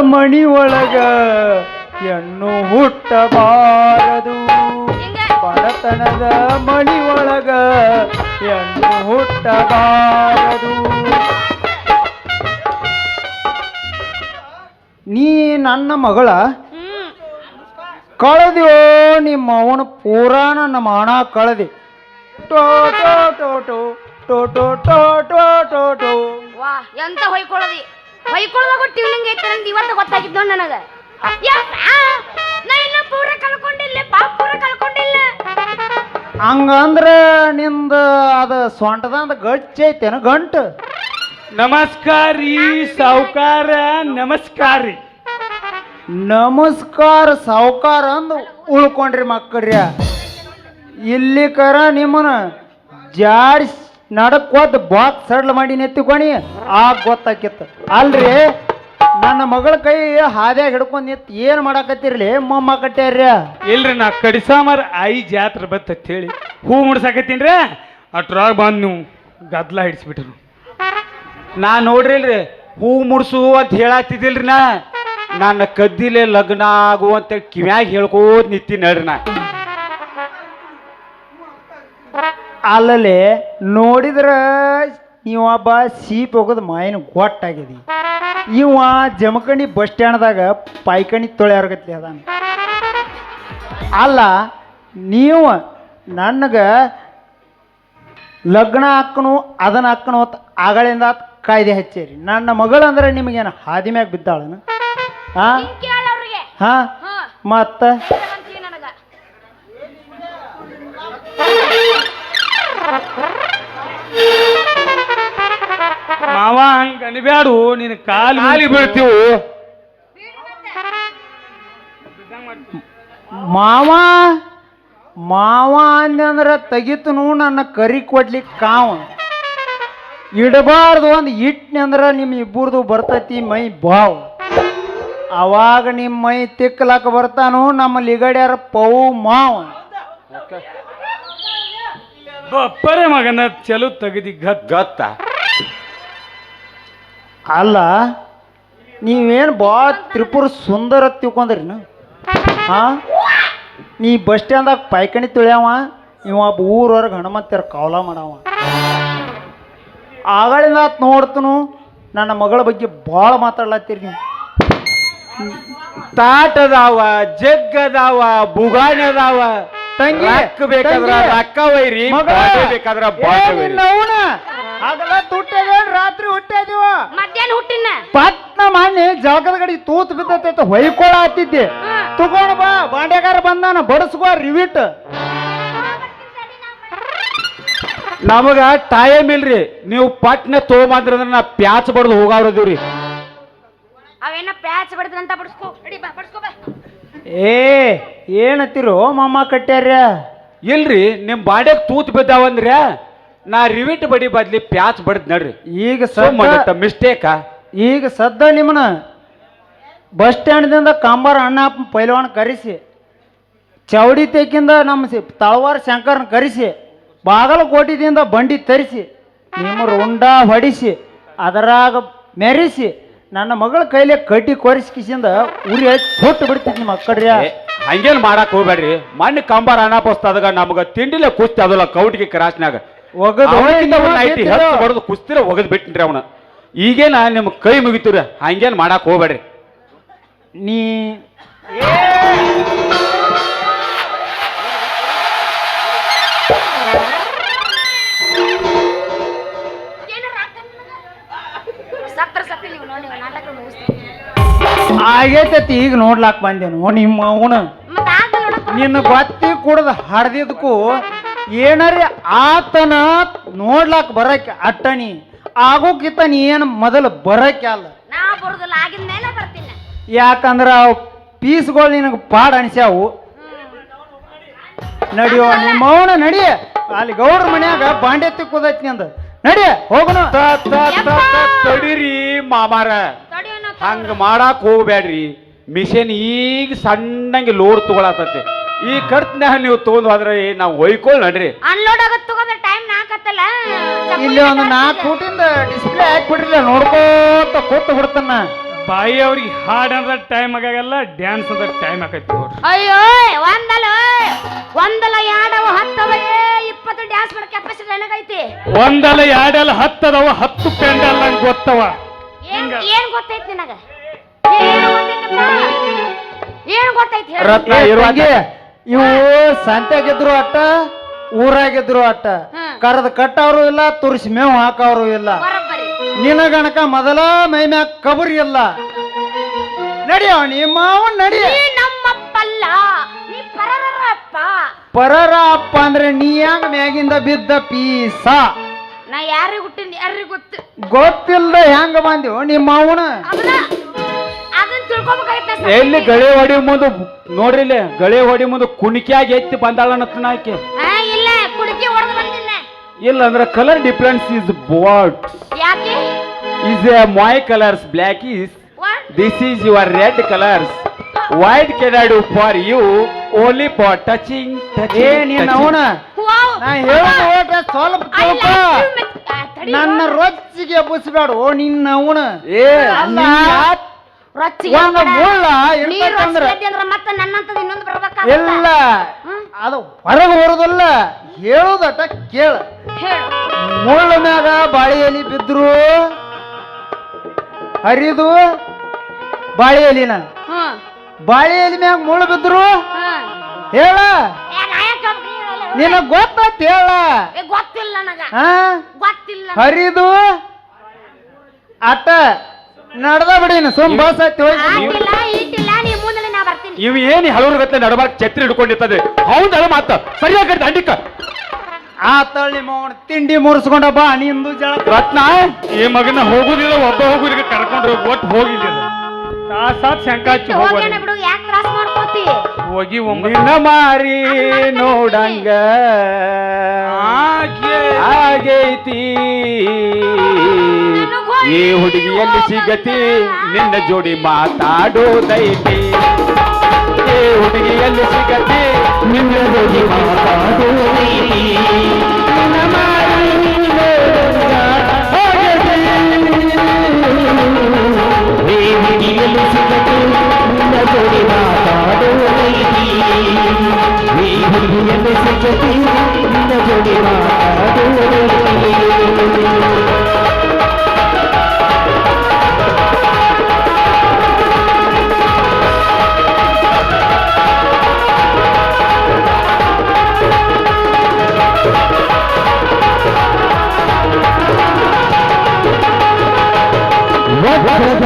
ಮಣಿ ಒಳಗ ಹೆಣ್ಣು ಹುಟ್ಟಬಾರದು. ಬಡತನದ ಮಣಿ ಒಳಗ ಹೆಣ್ಣು ಹುಟ್ಟಬಾರದು. ನೀ ನನ್ನ ಮಗಳ? ಕಳೆದೋ ನಿಮ್ಮ ಅವನ ಪುರಾಣ ನಮ್ಮ ಮಾನ ಕಳೆದಿ. ಟೋ ಟೋ ಟೋ ಟೋ ಟೋ ಟೋ ಟೋ ಟೋ ಟೋ ಟೋ. ವಾ ಎಂತ ಹೊಯ್ಕೊಳ್ಳೋದಿ ಹೊಯ್ಕೊಳ್ಳೋದಾಗ ಟ್ಯೂನಿಂಗ್ ಐತೆ ಅಂತ ಇವತ್ತು ಗೊತ್ತಾಗಿದ್ದು ನನಗ. ಯಪ್ಪ, ನಾ ಇನ್ನ ಪೂರ ಕಳ್ಕೊಂಡಿಲ್ಲ ಬಾ ಪೂರ ಕಳ್ಕೊಂಡಿಲ್ಲ ಹಂಗಂದ್ರ ನಿಂದ ಅದ ಸೊಂಟದಂದ ಗಚ್ಚ ಐತೇನು ಗಂಟು? ನಮಸ್ಕಾರಿ ರೀ ಸಾವುಕಾರ ನಮಸ್ಕಾರ. ರೀ ನಮಸ್ಕಾರ ಸಾವುಕಾರ ಅಂದು ಉಳ್ಕೊಂಡ್ರಿ ಮಕ್ಕಳ್ರಿ ಇಲ್ಲಿ ಕರ ನಿಮ್ಮನ್ನ ಜಾಡ್ಸ್ ನಡಕ್ ಬಾಕ್ಸ್ ಬಾಕ್ ಸಡ್ಲ್ ಮಾಡಿ ನೆತ್ತಿಕೊಣಿ ಆಗ ಗೊತ್ತಾಕಿತ್ತು. ಅಲ್ರಿ ನನ್ನ ಮಗಳ ಕೈ ಹಾದ್ಯಾಗ ಹಿಡ್ಕೊಂಡ್ ನಿತ್ ಏನ್ ಮಾಡಾಕತ್ತಿರ್ಲಿ? ಮೊಮ್ಮ ಕಟ್ಟ್ಯಾರ್ರಿ ಇಲ್ರಿ ನಾ ಕಡಿಸಾಮರ್ ಐ ಜಾತ್ರೆ ಬತ್ತ ಹೇಳಿ ಹೂ ಮುಡ್ಸಾಕತ್ತೀನ್ರಿ? ಅಟ್ರಾಗ ಬಂದು ನೀವು ಗದ್ಲ ಹಿಡಿಸ್ಬಿಟ್ರು. ನಾ ನೋಡ್ರಿಲ್ರಿ ಹೂ ಮುಡ್ಸು ಅಂತ ಹೇಳಾತಿದ್ದಿಲ್ರಿ ನಾ. ನನ್ನ ಕದ್ದಿಲೆ ಲಗ್ನ ಆಗು ಅಂತ ಕಿವ್ಯಾಗ ಹೇಳ್ಕೋದ್ ನಿತ್ತಿ ನಡ್ರಿ ನಾ. ಅಲ್ಲಲ್ಲಿ ನೋಡಿದ್ರ ಇವೊಬ್ಬ ಸೀಪ್ ಹೋಗೋದು ಮಾಯನ ಗೊಟ್ಟಾಗಿದೆ ಇವ ಜಮಖಂಡಿ ಬಸ್ ಸ್ಟ್ಯಾಂಡ್ದಾಗ ಪಾಯ್ಕಣಿ ತೊಳೆಯಾರ್ಗತ್ಲಿ ಅದಾನ. ಅಲ್ಲ ನೀವು ನನಗೆ ಲಗ್ನ ಹಾಕಣು ಅದನ್ನ ಹಾಕಣು ಅಂತ ಆಗಳಿಂದ ಕಾಯ್ದೆ ಹಚ್ಚೇರಿ. ನನ್ನ ಮಗಳಂದ್ರೆ ನಿಮಗೇನು ಹಾದಿ ಮ್ಯಾಗ ಬಿದ್ದಾಳನು ಹಾ? ಹಾ. ಮತ್ತ? ಮಾವ ಹಂಗ ಅನ್ಬ್ಯಾಡು ನಿನ್ನ ಕಾಲು ಕಾಲಿ ಬೀಳ್ತೀವು. ಮಾವ ಮಾವ ಅಂದ್ರ ತೆಗಿತನು ನನ್ನ ಕರಿ ಕೊಡ್ಲಿಕ್ಕೆ ಕಾವ. ಇಡಬಾರ್ದು ಒಂದು ಇಟ್ನಿ ಅಂದ್ರ ನಿಮ್ಮ ಇಬ್ಬರದು ಬರ್ತೈತಿ ಮೈ ಬಾವ್. ಅವಾಗ ನಿಮ್ಮ ಮೈ ತಿಕ್ಕಲಾಕ ಬರ್ತಾನು ನಮ್ಮ ಲಿಗಡ್ಯಾರ ಪೌ ಮಾವ. ಬಪ್ಪರೆ ಮಗನ ಚಲೋ ತೆಗದಿ ಗತ್. ಗತ್ತ? ಅಲ್ಲ ನೀವೇನು ಭಾಳ ತ್ರಿಪುರ ಸುಂದರ ತಿಳ್ಕೊಂಡ್ರಿ ಹಾಂ? ನೀ ಬಸ್ ಸ್ಟ್ಯಾಂಡ್ದಾಗ ಪೈಕಣಿ ತುಳ್ಯಾವ ಇವ ಊರವ್ರಿಗೆ ಹನುಮಂತರ ಕಾವಲ ಮಾಡವ. ಆಗಳಿಂದ ನೋಡ್ತನು ನನ್ನ ಮಗಳ ಬಗ್ಗೆ ಭಾಳ ಮಾತಾಡ್ಲತ್ತೀರಿ ನೀವು. ತಾಟ್ ಅದಾವ ಜಗ್ ಅದಾವ ಬುಗಾಣಿ ಅದಾವ ತಂಗಿ, ಬೇಕಾದ್ರೆ ಬೇಕಾದ್ರ ರೊಕ್ಕ ಒಯ್ರಿ. ಬಾಂಡೆ ಬೇಕಾದ್ರ ಹಗಲ ತುಟ್ಟದ ರಾತ್ರಿ ಹುಟ್ಟ್ಯಾದಿವ ಮಧ್ಯಾಹ್ನ ಹುಟ್ಟಿನ ಪಟ್ನ ಮಾಡಿ ಜಳಕದ ಗಡಿ ತೂತ್ ಬಿದ್ದೈತೆ ಹೊಯ್ಕೊಳ ಹತ್ತಿದ್ದೆ. ತಗೊಂಡ್ ಬಾ ಬಾಂಡೆಗಾರ ಬಂದಾನ ಬಡಸ್ಕೋ ರಿವಿಟ್ ನಮಗ ಟೈಮ್ ಇಲ್ರಿ. ನೀವು ಪಟ್ನೆ ತೊಗೊಂಬಂದ್ರ ನಾ ಪ್ಯಾಚ್ ಬಡ್ದು ಹೋಗಾವ್ರದೀವ್ರಿ ಅವೇನ ಪ್ಯಾಚ್ ಬಡ್ದ್ರಂತ ಬಡ್ಸ್ಕೋ. ಅಡಿ ಬಾ ಬಡ್ಸ್ಕೋ ಬಾ. ಏ ಏನತ್ತಿರೋ ಮಾಮ ಕಟ್ಟ್ಯಾರ ಇಲ್ರಿ ನಿಮ್ ಬಾಡ್ಯಾಗ ತೂತ್ ಬಿದ್ದಾವಂದ್ರ ನಾ ರಿವಿಟ್ ಬಡಿ ಬದ್ಲಿ ಪ್ಯಾಚ್ ಬಡ್ದ್ ನಡ್ರಿ. ಈಗ ಸದ್ದ ಮಿಸ್ಟೇಕಾ ಈಗ ಸದ್ದ ನಿಮ್ಮನ ಬಸ್ ಸ್ಟ್ಯಾಂಡ್ದಿಂದ ಕಾಂಬಾರ ಅಣ್ಣ ಪೈಲ್ವಾನ್ ಕರೆಸಿ ಚೌಡಿ ತೆಕ್ಕಿಂದ ನಮ್ಮ ಸಿ- ತಳವಾರ ಶಂಕರ್ನ ಕರೆಸಿ ಬಾಗಲಕೋಟಿದಿಂದ ಬಂಡಿ ತರಿಸಿ ನಿಮ್ಮ ರುಂಡ ಹೊಡಿಸಿ ಅದರಾಗ ಮೆರೆಸಿ ನನ್ನ ಮಗಳ ಕೈಲಿ ಕಡ್ಡಿ ಕೊರಿಸ್ಕಿಸಿಂದ ಉರಿ ಹೊಟ್ಟು ಬಿಡ್ತಿದ್ ನಿಮ್ಮ ಅಕ್ಕಡ್ರಿ ಹಂಗೇನು ಮಾಡಕ್ ಹೋಗ್ಬೇಡ್ರಿ. ಮಣ್ಣು ಕಂಬಾರ ಅಣ್ಣ ನಮಗೆ ತಿಂಡಿಲೇ ತಿಂಡಿಲೆ ಕುಸ್ತಿ ಅದಲ್ಲ ಕೌಟಿಗೆ ಕ್ರಾಸ್ನಾಗ ಹೊಡೆದು ಕುಸ್ತಿರ ಒಗದ್ ಬಿಟ್ಟಿನ್ರಿ ಅವನ. ಈಗೇನ ನಿಮ್ ಕೈ ಮುಗಿತೀರಿ ಹಂಗೇನ್ ಮಾಡಕ್ ಹೋಗ್ಬೇಡ್ರಿ. ನೀ ಆಗೇತತಿ ಈಗ ನೋಡ್ಲಾಕ್ ಬಂದೇನು ನಿಮ್ಮ ಅವನು. ನಿನ್ನ ಬತ್ತಿ ಕುಡ್ದು ಹಡ್ದಿದ್ಕು ಏನರಿ ಆತನ ನೋಡ್ಲಾಕ್ ಬರಕ್ಕೆ ಅಟ್ಟಣಿ. ಆಗೋಕಿತ್ತ ನೀ ಏನು ಮೊದಲು ಬರಕ್ಕೆ ಅಲ್ಲ. ನಾ ಬರುದಿಲ್ಲ ಆಗಿದ ಮೇಲೆ ಬರ್ತೀನಿ. ಯಾಕಂದ್ರ ಅವು ಪೀಸ್ಗಳು ನಿನಗೆ ಪಾಡ್ ಅನಿಸ್ಯಾವು. ನಡಿಯೋ ನಿಮ್ಮ ಅವನ ನಡಿ. ಅಲ್ಲಿ ಗೌಡ್ರ ಮನ್ಯಾಗ ಬಾಂಡೆತ್ತಿ ತಿಕ್ಕೋದೈತಿ ನಿಂದ. ನಡಿ ಹೋಗೋಣ ತ, ತ, ತ, ತ, ತಡೀರಿ ಮಾಮಾರ. ಹಂಗ ಮಾಡಾಕ್ ಹೋಗ್ಬೇಡ್ರಿ ಮಿಷನ್ ಈಗ ಸಣ್ಣಂಗೆ ಲೋಡ್ ತಗೊಳತತಿ ಈ ಖರ್ಚ್ನ್ಯಾಗ ನೀವು ತಗೊಂಡ್ ಹೋದ್ರೆ ನಾವು ಒಯ್ಕೊಳ್ ನಡ್ರಿ. ಅನ್ಲೋಡ್ ಆಗತ್ ತಗೋದ್ರೆ ಟೈಮ್ ನಾಕತ್ತಲ್ಲ ಇಲ್ಲಿ ಒಂದು ನಾಲ್ಕು ಫೂಟಿಂದ ಡಿಸ್ಪ್ಲೇ ಹಾಕ್ಬಿಡ್ರಿಲ್ಲ ನೋಡ್ಕೋತ ಕೂತು ಬಿಡ್ತಾನ. ಬಾಯಿ ಅವ್ರಿಗೆ ಹಾಡ್ ಅಂದ್ರ ಟೈಮ್ ಆಗಾಗಲ್ಲ ಡ್ಯಾನ್ಸ್ ಅಂದ್ರ ಟೈಮ್ ಆಕೈತಿ ನೋಡ್ರಿ. ಅಯ್ಯೋ ಒಂದಲ ಒಂದಲ ಎರಡವ ಹತ್ತವ ಏ, ಇಪ್ಪತ್ತು ಡ್ಯಾನ್ಸ್ ಮಾಡೋ ಕೆಪಾಸಿಟಿ ನನಗೈತಿ. ಒಂದಲ ಎರಡಲ್ಲ ಹತ್ತದವ ಹತ್ತು ಪೆಂಡಲ್ ನಂಗೆ ಗೊತ್ತವ. ಏನ್ ಏನ್ ಗೊತ್ತೈತಿ ನಿನಗ? ಏನ್ ಗೊತ್ತೈತಪ್ಪ ಏನ್ ಗೊತ್ತೈತಿ ಹೇಳು. ರತ್ನ ಏ, ಇವು ಸಂತ್ಯಾಗಿದ್ರು ಅಟ್ಟ ಊರಾಗಿದ್ರು ಅಟ್ಟ. ಕರೆದ ಕಟ್ಟವ್ರು ಇಲ್ಲ ತುರ್ಸಿ ಮೇವು ಹಾಕವ್ರು ಇಲ್ಲ. ಬರೋಬ್ಬರಿ ನಿನಗಣಕ ಮೊದಲ ಮೈ ಮ್ಯಾಗ ಕಬರಿ ಇಲ್ಲ. ನಡಿಯವ ನಿಮ್ಮ ನಡಿ ನೀ ನಮ್ಮಪ್ಪಲ್ಲ ನೀ ಪರರಪ್ಪ ಪರರ ಅಪ್ಪ ಅಂದ್ರೆ ನೀ ಹೆಂಗ್ ಮ್ಯಾಗಿಂದ ಬಿದ್ದ ಪೀಸ? ನಾ ಯಾರಿಗೆ ಹುಟ್ಟಿನ ಯಾರಿಗೆ ಗೊತ್ತು? ಗೊತ್ತಿಲ್ದ ಹೆಂಗ ಬಂದಿವ್? ನಿಮ್ಮ ಅವನ. ಅದನ್ನ ಎಲ್ಲಿ ಗಳೆ ಹೊಡಿ ಮುಂದೆ ನೋಡ್ರಿ ಇಲ್ಲಿ ಗಳೆ ಹೊಡಿ ಮುಂದೆ ಕುಣಿಕೆಯಾಗಿ ಎತ್ತಿ ಬಂದಾಳ ಆಕೆ. ಇಲ್ಲ ಕುಡುಕಿ ಹೊಡೆದು ಬಂದಿಲ್ಲ. ಇಲ್ಲ ಅಂದ್ರೆ ಕಲರ್ ಡಿಫ್ರೆನ್ಸ್ ಇಸ್ ವಾಟ್ ಯಾಕೆ? A my colours black is this is your red colours white colors. For you only for touching ಏ ನೀನ್ ಅವನ? Wow. ನಾ ಸ್ವಲ್ಪ ತಿಳ್ಕೊ. ನನ್ನ ರೊಚ್ಚಿಗೆ ಬುಸ್ಬೇಡ ಓ ನಿನ್ನ ಅವನ. ಏ. ನೀ ಯಾಕ್ ರೊಚ್ಚಿಗೆ ಒಂದ್. ಮುಳ್ಳ ರೊಚ್ಚಿಗೆ ಅಂದ್ರೆ ಮತ್ತೆ ನನ್ನಂತದ ಇನ್ನೊಂದು ಬರ್ಬೇಕಾಗತ್ತ. ಇಲ್ಲ. ಹ್ಮ್? ಅದು ಹೊರಗೆ ಬರೋದಲ್ಲ. ಹೇಳೋದಟ ಕೇಳ. ಹೇಳು. ಮುಳ್ಳ ಮ್ಯಾಗ ಬಾಳಿ ಎಲಿ ಬಿದ್ರು ಹರಿದು ಬಾಳಿ ಎಲಿನ ಹ್ಮ್. ಬಾಳಿ ಎಲಿ ಮ್ಯಾಗ ಮುಳ್ಳು ಬಿದ್ರು ಹ್ಮ್. ಹೇಳ. ಏ, ನಾ ಯಾಕ್ ಹೇಳ್ಬೇಕು ಹೇಳಲ್ಲ? ನಿನಗ್ ಗೊತ್ತತ್ ಹೇಳ. ಏ, ಗೊತ್ತಿಲ್ಲ ನನಗ. ಹಾ? ಗೊತ್ತಿಲ್ಲ. ಹರಿದು ಅಟ್ಟ ನಡ್ದ ಬಿಡಿ ಸುಮ್ ಬಸ್ ಹತ್ತಿ ಹೋಗಿ. ಆಟಿಲ್ಲ ಈಟಿಲ್ಲ ನೀ ಮುಂದೆ ನಾ ಬರ್ತೀನಿ. ಇವ್ ಏನ್ ಹಲವರು ಗತ್ಲೆ ನಡಬಾರ್ಕ್ ಛತ್ರಿ ಹಿಡ್ಕೊಂಡಿರ್ತದೆ. ಹೌದಳ ಮಾತ. ಸರಿಯಾಗಿ ದಂಡಿಕ ಆ ತಳ್ಳಿ ಮೌನ ತಿಂಡಿ ಮುರ್ಸ್ಕೊಂಡ ಬಾ ನಿಂದು ಜಳ ರತ್ನ ಈ ಮಗನ ಹೋಗುದಿಲ್ಲ ಒಬ್ಬ ಹೋಗುದಿಲ್ಲ ಕರ್ಕೊಂಡ್ರು ಹೋಗಿ ಒಟ್ಟು ಹೋಗಿಲ್ಲ ತಾಸಾತ್ ಶಂಕ ಹಚ್ಚಿ ಹೋಗ್ಯಾನ ಬಿಡು ಯಾಕೆ ತ್ರಾಸ ಮಾಡ್ಕೋತಿ? ಹೋಗಿ ಒಮ್ಮೆ ನಿನ್ನ ಮಾರಿ ನೋಡಂಗ. ಹಾಗೆ. ಆಗೈತಿ ಈ ಹುಡುಗಿಯಲ್ಲಿ ಸಿಗತಿ ನಿನ್ನ ಜೋಡಿ ಮಾತಾಡೋದೈತಿ ಈ ಹುಡುಗಿಯಲ್ಲಿ ಸಿಗತಿ ನಿನ್ನ ಜೋಡಿ ಮಾತಾಡೋದೈತಿ ನಿನ್ನ ಮಾರಿ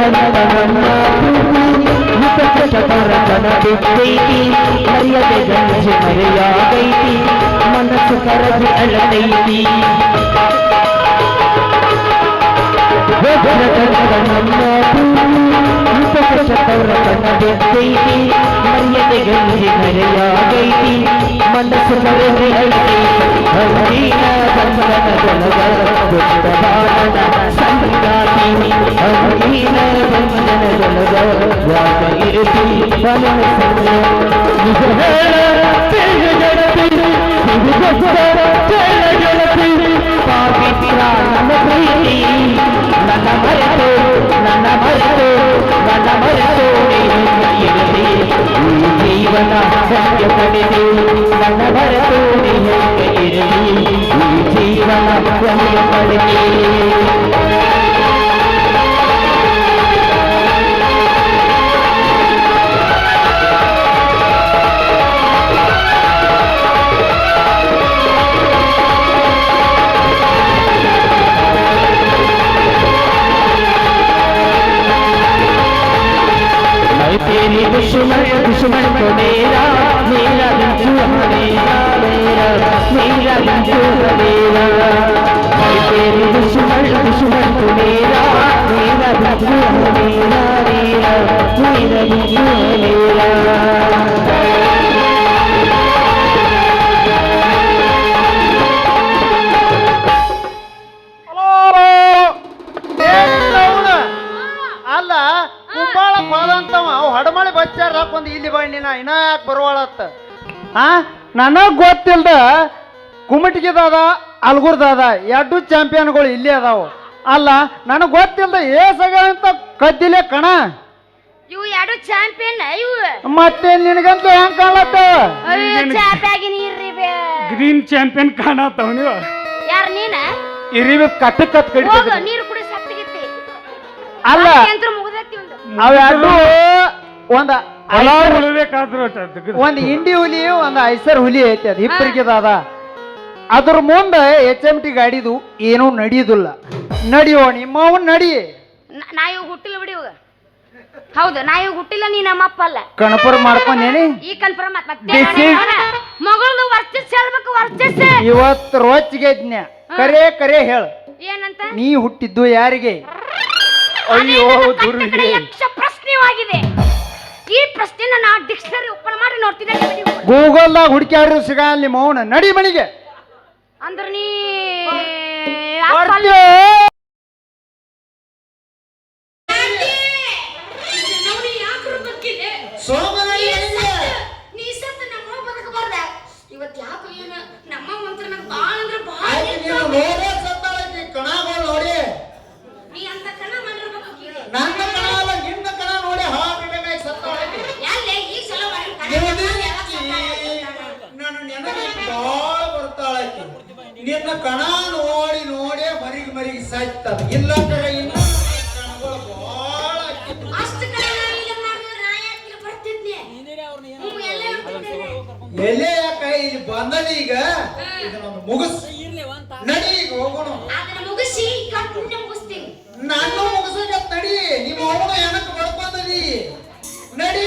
ಈ ಹುಡುಗಿಯಲ್ಲಿ ಸಿಗತಿ ನಿನ್ನ ಜೋಡಿ ಮಾತಾಡೋದೈತಿ ಮರ್ಯಾದೆ ಗಂಜಿ ಮರೆಯಾಗೈತಿ ಮನಸ್ಸು ಕರಗಿ ಅಳತೈತಿ ಚತೌರ ಕಣ್ಣ ಬೆತ್ತೈತಿ ಮರ್ಯಾದೆ ಗಂಜಿ ಮರೆಯಾಗೈತಿ మనసు అందిన బంధన జనగొండ భావన సంగాతిని అందిన బంధన జనగొండి మనసు పాపిత్ర నన్న ప్రీతి నన్న మరతో నన్న మరతో నన్న మరతో ನಿಜಗೋಸ್ಕರ ತೇಜ ಗೆಳತಿ ಪಾಪಿತ್ರ ನನ್ನ ಪ್ರೀತಿ ನನ್ನ ಮರೆತು ನನ್ನ ಮರೆತು ನನ್ನ ಮರೆತು ನೀನು ಇರಲಿ ಈ ಜೀವನ ಸತ್ಯ ಪಡೆದು ನನ್ನ ಮರೆತು ನೀನು ಇರಲಿ ಈ ಜೀವನ ಸತ್ಯ ಪಡೆದು ಅಲ್ಲ ಕುಂಬಾಳ ಹೋದಂತವ ಅವ್ ಹಡಮಳಿ ಬಚ್ಚಾರ ಹಾಕೊಂಡ್ ಇಲ್ಲಿ ಬಣ್ಣಿನ ಇನ್ನ ಯಾಕೆ ಬರುವಾಳತ್ತ? ಹಾ ನನಗ್ ಗೊತ್ತಿಲ್ದ ಕುಮಟಿಗೆದಾದ, ಅಲ್ಗುರ್ದಾದ ಎರಡು ಚಾಂಪಿಯನ್ಗಳು ಇಲ್ಲೇ ಅದಾವ. ಅಲ್ಲ, ನನಗೆ ಗೊತ್ತಿಲ್ದ ಏಸಗ ಅಂತ ಕದ್ದಿಲೆ ಕಣ? ಇವು ಎರಡು ಚಾಂಪಿಯನ್? ಇವು ಮತ್ತೆ ನಿನಗಂತ ಹೆಂಗ್ ಕಾಣತ್ತ? ಅಯ್ಯೋ ಚಾಪ್ಯಾಗಿ ನೀರ್ರಿ ಗ್ರೀನ್ ಚಾಂಪಿಯನ್ ಕಾಣತ್ತಾವ ನೀವು ಯಾರ ನೀನ? ಇರಿವಿ ಕಟ್ಟು ಕತ್ ಹೋಗ ನೀರು ಕುಡಿ ಸತ್ತಿಗಿತ್ತಿ. ಅಲ್ಲ ಯಂತ್ರ ಮುಗ್ದೈತಿ ಒಂದು. ಅವೆರಡು ಒಂದ ಒಂದ್ ಇಂಡಿ ಹುಲಿ ಒಂದ್ ಐಸರ್ ಹುಲಿ ಐತಿ ಅದ ಇಬ್ಬರಿಗೆ ಅದ ಅದ್ರ ಮುಂದ ಎಚ್ ಎಂ ಟಿ ಗಾಡಿದು ಏನೂ ನಡೆಯುದಿಲ್ಲ. ನಡಿಯೋ ನಿಮ್ಮವನ್ ನಡಿ. ನ- ನಾ ಇವಾಗ ಹುಟ್ಟಿಲ್ಲ ಬಿಡಿ ಇವಾಗ. ಹೌದು ನಾ ಇವಾಗ ಹುಟ್ಟಿಲ್ಲ ನೀ ನಮ್ಮಪ್ಪ ಅಲ್ಲ. ಕನ್ಫರ್ಮ್ ಮಾಡ್ಕೊಂಡೇನಿ ಈ ಕನ್ಫರ್ಮ್ ಮತ್ತೆ This is- ಮಗಳದು ವರ್ಚಸ್ ಹೇಳ್ಬೇಕು ವರ್ಚಸ್ ಇವತ್ತು ರೋಚಿಗೆ ಕರೆ ಕರೆ ಹೇಳ. ಏನಂತ? ನೀ ಹುಟ್ಟಿದ್ದು ಯಾರಿಗೆ? ಅಯ್ಯೋ ದುರ್ವಿಧಿ. ಯಕ್ಷ ಪ್ರಶ್ನೆವಾಗಿದೆ. ಈ ಪ್ರಶ್ನೆನ ನಾ ಡಿಕ್ಷನರಿ ಓಪನ್ ಮಾಡಿ ನೋಡ್ತಿದ್ದೆ ಗೂಗಲ್ ಗೂಗಲ್ದಾಗ ಹುಡುಕ್ಯಾಡ್ರು ಸಿಗಲ್ಲ ಮೌನ. ನಡಿ ಮನಿಗೆ. ಅಂದ್ರೆ ನೀ ಅಪ್ಪ ಅಲ್ಲ. ಬರ್ತೀಯೋ? ನೀ ಸತ್ತ ನಮ್ಮ ಬದುಕಬಾರ್ದ ಇವತ್ತು ಯಾಕೋ ಏನು ನಮ್ಮ ಮಂತ್ರ ನಂಗೆ ಭಾಳ ಅಂದ್ರೆ ಭಾಳ ನೀ ಅಂತ ಕಣ ಮಾಡಿರ್ಬೇಕು ಆಕಿಗೆ. ಯಾಲೆ ಈ ಸಲ ಮಾಡಿ ಕಣ ಯಾವಾಗ ಸತ್ತ? ನಿನ್ನ ಕಣ ನೋಡಿ ನೋಡಿ ಮರಿಗ್ ಮರಿಗ್ ಸಾಯ್ತದ. ಇಲ್ಲ ಕಡೆ ಇನ್ನು ಕಣಗಳು. ಅಷ್ಟು ಕಣ ಎಲ್ಲ ಎಲೆ ಇಲ್ಲಿ ಬಂದದ ಈಗ ಇದನ್ನೊಂದು ಮುಗಿಸ್ ನಡಿ ಈಗ ಹೋಗೋಣ. ಅದನ್ನ ಮುಗಿಸಿ ಕಟ್ಟುನೆ ಮುಗಿಸ್ತೀನಿ. ನಾನು ಮುಗಿಸೋಕ ನಡಿ ನಿಮ್ಮ ಹೋಗೋಣ ಏನಕ್ಕೆ ಬಡ್ಕೊಂಡದಿ ನಡಿ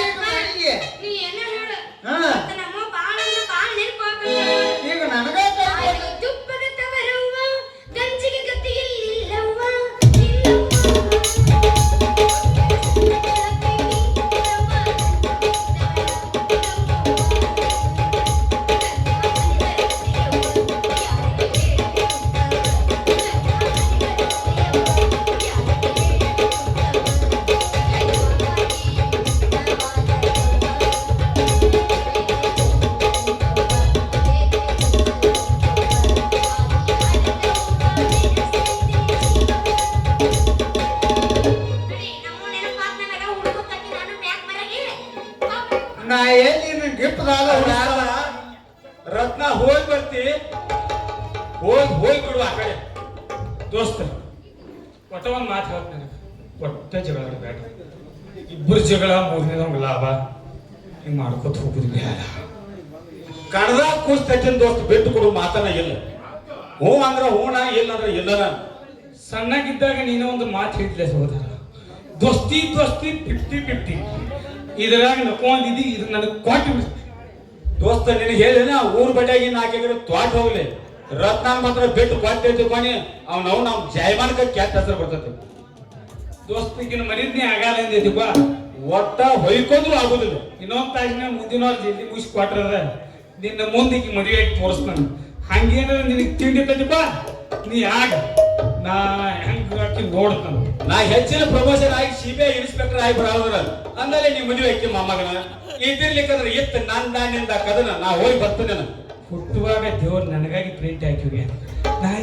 ಮಾಡ್ಕೊತ ಹೋಗುದು ಬೇಡ. ಕಣದಾಗ ಕೂಸ್ತೈತಿನ ದೋಸ್ತ ಬೆಟ್ಟು ಕೊಡು ಮಾತನ ಇಲ್ಲ. ಹ್ಞೂ ಅಂದ್ರ ಹೂಣ ಇಲ್ಲ ಅಂದ್ರ ಸಣ್ಣಗಿದ್ದಾಗ ನೀನು ಒಂದು ಮಾತು ಹೇಳಿದ್ಲೆ ಸಹೋದರ. ದೋಸ್ತಿ ದೋಸ್ತಿ, ಫಿಫ್ಟಿ ಫಿಫ್ಟಿ. ಇದ್ರಾಗ ನಕ್ಕೊಂಡಿದ್ದಿ ಇದು ನನಗೆ ಕೊಟ್ಟು ದೋಸ್ತ, ನಿನಗೆ ಹೇಳಿನ ಊರ್ ಬಡ್ಯಾಗಿ ನಾಲ್ಕಿದ್ರೆ ತ್ವಾಟ ಹೋಗ್ಲಿ. ರತ್ನ ಮಾತ್ರ ಬಿಟ್ಟು ಕೊಟ್ಟೈತಿ ಕೊನೆ ಅವ್ನ ಅವ್ನ ನಮ್ಮ ಜಾಯಮಾನಕ ಕೆಟ್ಟ ಹೆಸರು ಬರ್ತೈತಿ. ದೋಸ್ತಿಗಿನ ಮರಿದ್ನಿ ಆಗಲ್ಲ ಅಂದಿದ್ದೀವ ಒಟ್ಟ ಹೊಯ್ಕೊಂಡ್ರು ಆಗುದಿಲ್ಲ. ಇನ್ನೊಂದ್ ತಾಸಿನ ಮುಂದಿನ ಜಲ್ದಿ ಮುಗಿಸಿ ಕೊಟ್ರದ ನಿನ್ನ ಮುಂದಿಗೆ ಮದುವೆ ಆಗಿ ತೋರಿಸ್ತಾನ. ಹಂಗೇನಾರ ನಿನಗೆ ಬಾ ನೀ ಆಗ. ನಾ ಹೆಂಗ್ ಹಾಕಿ ನೋಡ್ತಾನ. ನಾ ಹೆಚ್ಚಿನ ಪ್ರಮೋಷನ್ ಆಗಿ ಸಿಬಿಐ ಇನ್ಸ್ಪೆಕ್ಟರ್ ಆಗಿ ಬರೋದ್ರ ಅಂದಲೇ ನೀ ಮದುವೆ ಐತಿ ಮೊಮ್ಮಗನ ಇದ್ದಿರ್ಲಿಕ್ಕಂದ್ರೆ ಇತ್ತು ನನ್ನ ನಿಂದ ಕದನ ನಾ ಹೋಗಿ ಬರ್ತೇನೆ ಹುಟ್ಟುವಾಗ ದೇವ್ರು ನನಗಾಗಿ ಪ್ರಿಂಟ್ ಹಾಕಿವಿ